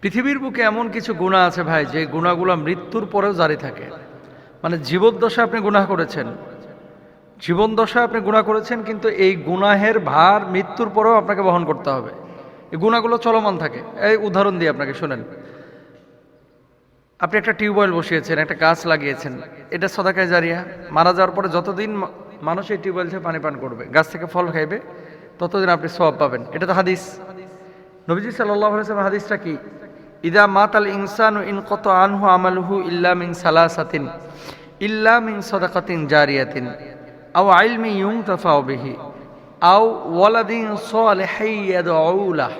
পৃথিবীর বুকে এমন কিছু গুণা আছে ভাই, যে গুণাগুলো মৃত্যুর পরেও জারি থাকে। মানে জীবদ্দশা আপনি গুনাহ করেছেন। জীবন দশা আপনি গুণা করেছেন, কিন্তু এই গুনাহের ভার মৃত্যুর পরেও আপনাকে বহন করতে হবে। এই গুণাগুলো চলমান থাকে। এই উদাহরণ দিয়ে আপনাকে শোনেন। আপনি একটা টিউবওয়েল বসিয়েছেন, একটা গাছ লাগিয়েছেন। এটা সদাকায় জারিয়া। মারা যাওয়ার পরে যতদিন মানুষ এই টিউবওয়েল থেকে পানি পান করবে, গাছ থেকে ফল খাইবে, ততদিন আপনি সব পাবেন। এটা তো হাদিস। নবীজি সাল্লাহ হাদিসটা কি? ইদা মাতাল ইনসান ইন কত আনহু আমালহু ইল্লা মিন সালাসাতিন, ইল্লা মিন সদাকাতিন জারিয়াতিন, আও আইলমি ইউং তাফাও বিহি, আও ওয়ালাদিন সালিহি ইয়াদউ লাহ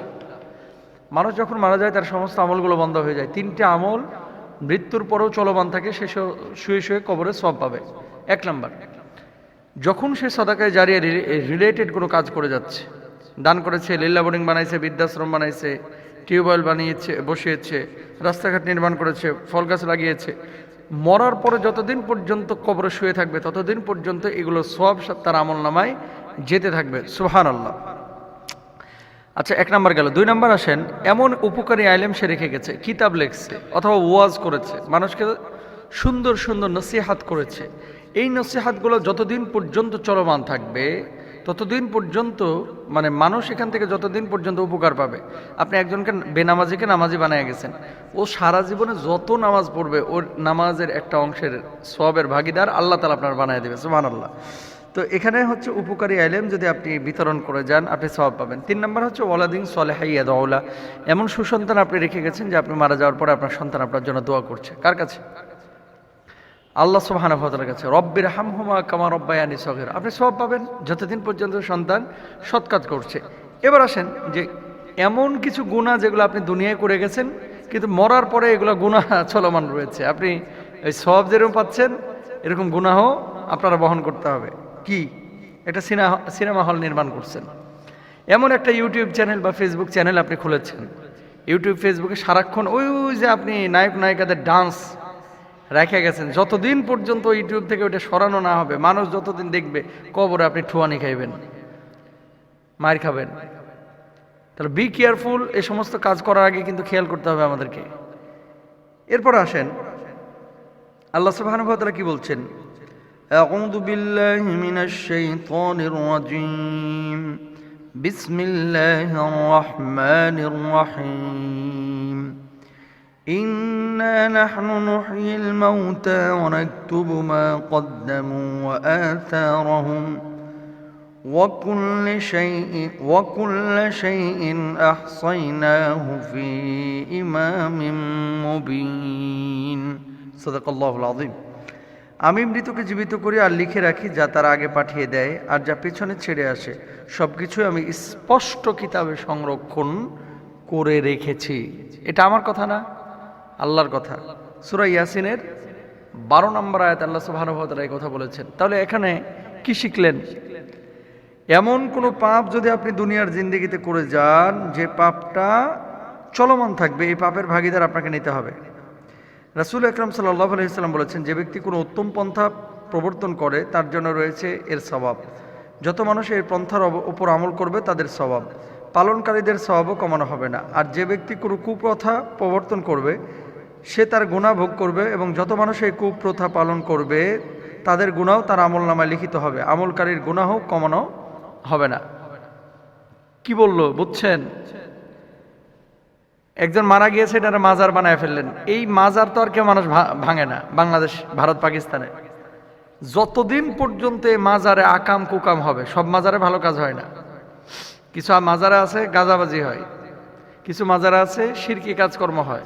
মানুষ যখন মারা যায়, তার সমস্ত আমলগুলো বন্ধ হয়ে যায়। তিনটে আমল মৃত্যুর পরেও চলমান থাকে, সে শুয়ে শুয়ে কবরে সব পাবে। এক নাম্বার, যখন সে সদাকায় জারিয়া রিলেটেড কোনো কাজ করে যাচ্ছে, দান করেছে, লীলা বোর্ডিং বানাইছে, বৃদ্ধাশ্রম বানাইছে টিউবওয়েল বানিয়েছে, বসিয়েছে, রাস্তাঘাট নির্মাণ করেছে, ফল গাছ লাগিয়েছে। মরার পরে যতদিন পর্যন্ত কবরে শুয়ে থাকবে, ততদিন পর্যন্ত এগুলো সব তার আমল নামায় যেতে থাকবে। সুহান আল্লাহ আচ্ছা এক নাম্বার গেল। দুই নাম্বার আসেন, এমন উপকারী আইলেম সে রেখে গেছে, কিতাব লেখছে, অথবা ওয়াজ করেছে, মানুষকে সুন্দর সুন্দর নসিহাত করেছে। এই নসিহাতগুলো যতদিন পর্যন্ত চলমান থাকবে ততদিন পর্যন্ত মানে মানুষ এখান থেকে যতদিন পর্যন্ত উপকার পাবে, আপনি একজনকে বেনামাজিকে নামাজি বানিয়ে গেছেন, ও সারা জীবনে যত নামাজ পড়বে, ওর নামাজের একটা অংশের সবের ভাগিদার আল্লাহ তালা আপনার বানিয়ে দেবে সুমান আল্লাহ তো এখানে হচ্ছে উপকারী আইলেম যদি আপনি বিতরণ করে যান, আপনি সওয়াব পাবেন। তিন নম্বর হচ্ছে ওয়ালাদিন সলেহাইয়া দৌলা এমন সুসন্তান আপনি রেখে গেছেন যে আপনি মারা যাওয়ার পরে আপনার সন্তান আপনার জন্য দোয়া করছে। কার কাছে? আল্লাহ তাআলার কাছে, রব্বির হামহুমা কামা রব্বায়ানি সগীর। আপনি সব পাবেন যতদিন পর্যন্ত সন্তান সৎ কাজ করছে। এবার আসেন যে এমন কিছু গুনাহ যেগুলো আপনি দুনিয়ায় করে গেছেন, কিন্তু মরার পরে এগুলো গুনাহ চলমান রয়েছে। আপনি এই সব যেরকম পাচ্ছেন, এরকম গুনাহ আপনারা বহন করতে হবে। কি? একটা সিনেমা সিনেমা হল নির্মাণ করছেন। এমন একটা ইউটিউব চ্যানেল বা ফেসবুক চ্যানেল আপনি খুলেছেন। ইউটিউব, ফেসবুকে সারাক্ষণ ওই যে আপনি নায়ক নায়িকাদের ডান্স রেখে গেছেন যতদিন পর্যন্ত ইউটিউব থেকে ওটা সরানো না হবে মানুষ যতদিন দেখবে কবরে আপনি ঠুয়ানি খাইবেন মার খাবেন তাহলে বি কেয়ারফুল এই সমস্ত কাজ করার আগে কিন্তু খেয়াল করতে হবে আমাদেরকে এরপর আসেন আল্লাহ সুবহানাহু ওয়া তাআলা কি বলছেন أعوذ بالله من الشيطان الرجيم بسم الله الرحمن الرحيم إنا نحن نحيي الموتى ونكتب ما قدموا وآثارهم وكل شيء وكل شيء أحصيناه في إمام مبين صدق الله العظيم আমি মৃতকে জীবিত করি আর লিখে রাখি যা তার আগে পাঠিয়ে দেয় আর যা পেছনে ছেড়ে আসে সব কিছুই আমি স্পষ্ট কিতাবে সংরক্ষণ করে রেখেছি এটা আমার কথা না আল্লাহর কথা। সুরা ইয়াসিনের বারো নম্বর আয়াত আল্লাহ সুবাহানুভতারা এই কথা বলেছেন। তাহলে এখানে কি শিখলেন? এমন কোনো পাপ যদি আপনি দুনিয়ার জিন্দিগিতে করে যান, যে পাপটা চলমান থাকবে, এই পাপের ভাগিদার আপনাকে নিতে হবে। রাসুল আকরম সাল্লাহ আলহিসাল্লাম বলেছেন, যে ব্যক্তি কোনো উত্তম পন্থা প্রবর্তন করে, তার জন্য রয়েছে এর স্বভাব। যত মানুষ এই পন্থার উপর আমল করবে, তাদের স্বভাব। পালনকারীদের স্বভাবও কমানো হবে না। আর যে ব্যক্তি কোনো কুপ্রথা প্রবর্তন করবে সে তার গুণা ভোগ করবে এবং যত মানুষ এই কুপ্রথা পালন করবে, তাদের গুণাও তার আমল নামায় লিখিত হবে। আমলকারীর গুণাও কমানো হবে না। কি বলল, বুঝছেন? একজন মারা গিয়েছে এটা মাজার বানায় ফেললেন। এই মাজার তো আর কেউ মানুষ ভাঙে না, বাংলাদেশ, ভারত, পাকিস্তানে। যতদিন পর্যন্ত এই মাজারে আকাম কুকাম হবে, সব মাজারে ভালো কাজ হয় না। কিছু মাজারে আছে, গাজাবাজি হয়। কিছু মাজারে আছে শিরকি কাজকর্ম হয়।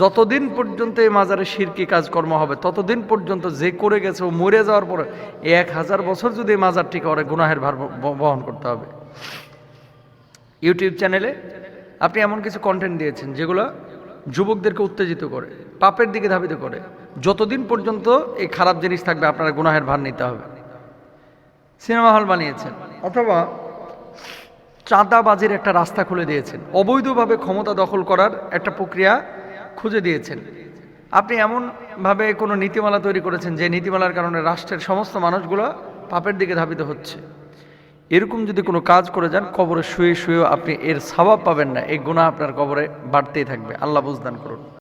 যতদিন পর্যন্ত এই মাজারে শিরকি কাজকর্ম হবে, ততদিন পর্যন্ত যে করে গেছে ও মরে যাওয়ার পরে এক হাজার বছর যদি এই মাজারটি করে গুনাহের ভার বহন করতে হবে। ইউটিউব চ্যানেলে আপনি এমন কিছু কন্টেন্ট দিয়েছেন যেগুলো যুবকদেরকে উত্তেজিত করে, পাপের দিকে ধাবিত করে। যতদিন পর্যন্ত এই খারাপ জিনিস থাকবে, আপনারা গুনাহের ভার নিতে হবে। সিনেমা হল বানিয়েছেন, অথবা চাঁদাবাজির একটা রাস্তা খুলে দিয়েছেন। অবৈধভাবে ক্ষমতা দখল করার একটা প্রক্রিয়া খুঁজে দিয়েছেন। আপনি এমনভাবে কোনো নীতিমালা তৈরি করেছেন যে নীতিমালার কারণে রাষ্ট্রের সমস্ত মানুষগুলো পাপের দিকে ধাবিত হচ্ছে। এরকম যদি কোনো কাজ করে যান, কবরে শুয়ে শুয়েও আপনি এর স্বভাব পাবেন না। এই গুণা আপনার কবরে বাড়তেই থাকবে। আল্লাহ বুঝদান করুন।